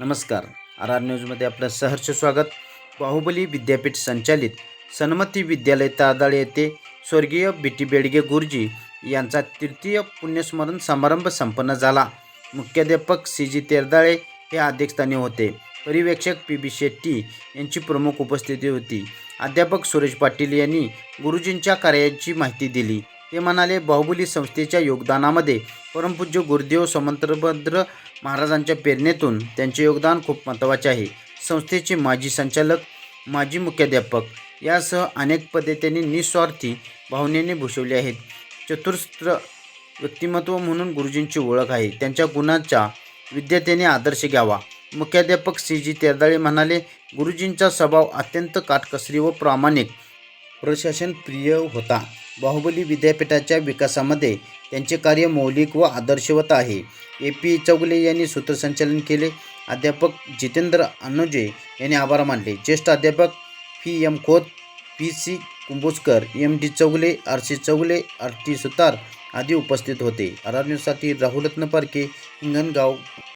नमस्कार. R R न्यूजमध्ये आपलं सहर्ष स्वागत. बाहुबली विद्यापीठ संचालित सन्मती विद्यालय तादाळ येथे स्वर्गीय बी टी बेडगे गुरुजी यांचा तृतीय पुण्यस्मरण समारंभ संपन्न झाला. मुख्याध्यापक सी जी तेरदाळे हे अध्यक्षस्थानी होते. परिवेक्षक पी बी शेट्टी यांची प्रमुख उपस्थिती होती. अध्यापक सुरेश पाटील यांनी गुरुजींच्या कार्याची माहिती दिली. ते म्हणाले बाहुबली संस्थेच्या योगदानामध्ये परमपूज्य गुरुदेव समंतभद्र महाराजांच्या प्रेरणेतून त्यांचे योगदान खूप महत्त्वाचे आहे. संस्थेचे माजी संचालक माजी मुख्याध्यापक यासह अनेक पदे त्यांनी निस्वार्थी भावनेने भूषवली आहेत. चतुर्स्त्र व्यक्तिमत्व म्हणून गुरुजींची ओळख आहे. त्यांच्या गुणांचा विद्यतेने आदर्श घ्यावा. मुख्याध्यापक सी. जी. तेरदाळे म्हणाले गुरुजींचा स्वभाव अत्यंत काटकसरी व प्रामाणिक. प्रशासन प्रिय होता. बाहुबली विद्यापीठाच्या विकासामध्ये त्यांचे कार्य मौलिक व आदर्शवत आहे. ए. पी. चौगुले यांनी सूत्रसंचालन केले. अध्यापक जितेंद्र अनुजे यांनी आभार मानले. ज्येष्ठ अध्यापक fee M. Khot P. C. Kumbhojkar M. D. Chougule R. C. Chougule R. T. Sutar आदी उपस्थित होते. आर आर न्यूजसाठी पारखे हिंगणगाव.